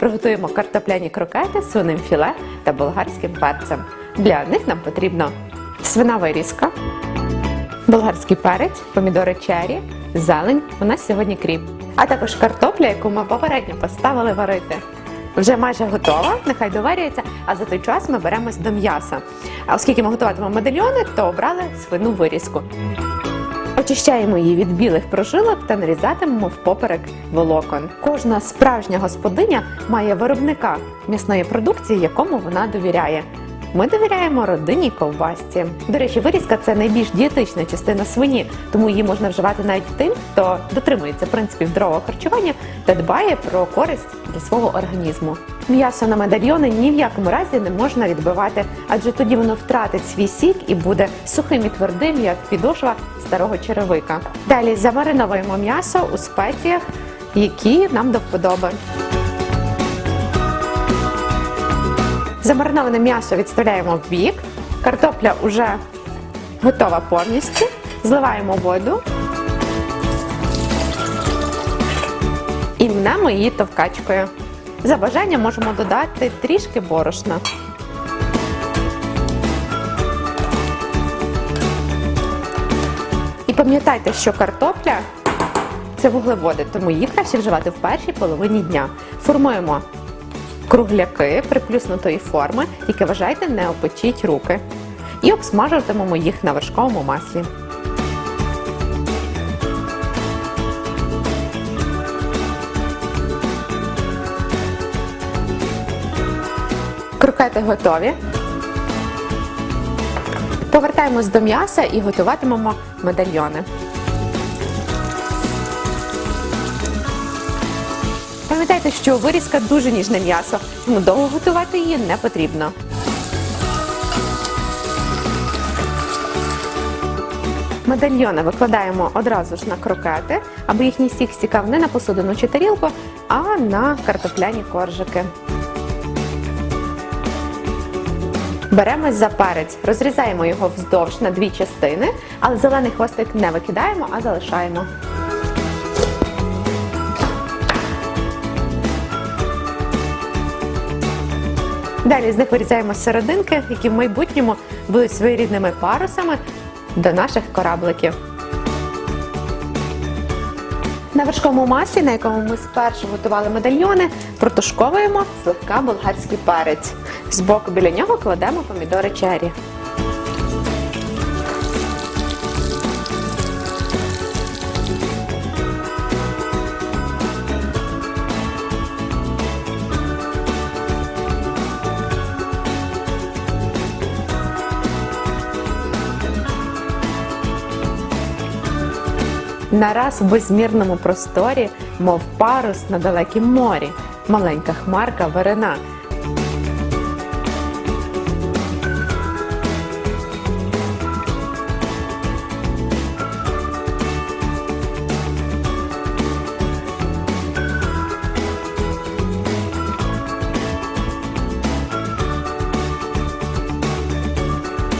приготуємо картопляні крокети з свиним філе та болгарським перцем. Для них нам потрібно свина вирізка, болгарський перець, помідори чері, зелень. У нас сьогодні кріп, а також картопля, яку ми попередньо поставили варити. Вже майже готова, нехай доварюється, а за той час ми беремось до м'яса. А оскільки ми готуватимемо медальйони, то обрали свину вирізку. Очищаємо її від білих прожилок та нарізатимемо впоперек волокон. Кожна справжня господиня має виробника м'ясної продукції, якому вона довіряє. Ми довіряємо родині ковбасці. До речі, вирізка це найбільш дієтична частина свині, тому її можна вживати навіть тим, хто дотримується принципів здорового харчування та дбає про користь для свого організму. М'ясо на медальйони ні в якому разі не можна відбивати, адже тоді воно втратить свій сік і буде сухим і твердим, як підошва старого черевика. Далі замариновуємо м'ясо у спеціях, які нам до вподоби. Замариноване м'ясо відставляємо в бік. Картопля вже готова повністю. Зливаємо воду і мнемо її товкачкою. За бажанням можемо додати трішки борошна. І пам'ятайте, що картопля це вуглеводи, тому їх краще вживати в першій половині дня. Формуємо кругляки приплюснутої форми, тільки вважайте, не опечіть руки. І обсмажуватимемо їх на вершковому маслі. Крокети готові. Повертаємось до м'яса і готуватимемо медальйони. Пам'ятайте, що вирізка дуже ніжне м'ясо, тому довго готувати її не потрібно. Медальйони викладаємо одразу ж на крокети, аби їхній сік стікав не на посудину чи тарілку, а на картопляні коржики. Беремось за перець, розрізаємо його вздовж на дві частини, але зелений хвостик не викидаємо, а залишаємо. Далі з них вирізаємо серединки, які в майбутньому будуть своєрідними парусами до наших корабликів. На вершковому маслі, на якому ми спершу готували медальйони, протушковуємо злегка болгарський перець. Збоку біля нього кладемо помідори чері. Нараз в безмірному просторі, мов парус на далекім морі, маленька хмарка верена.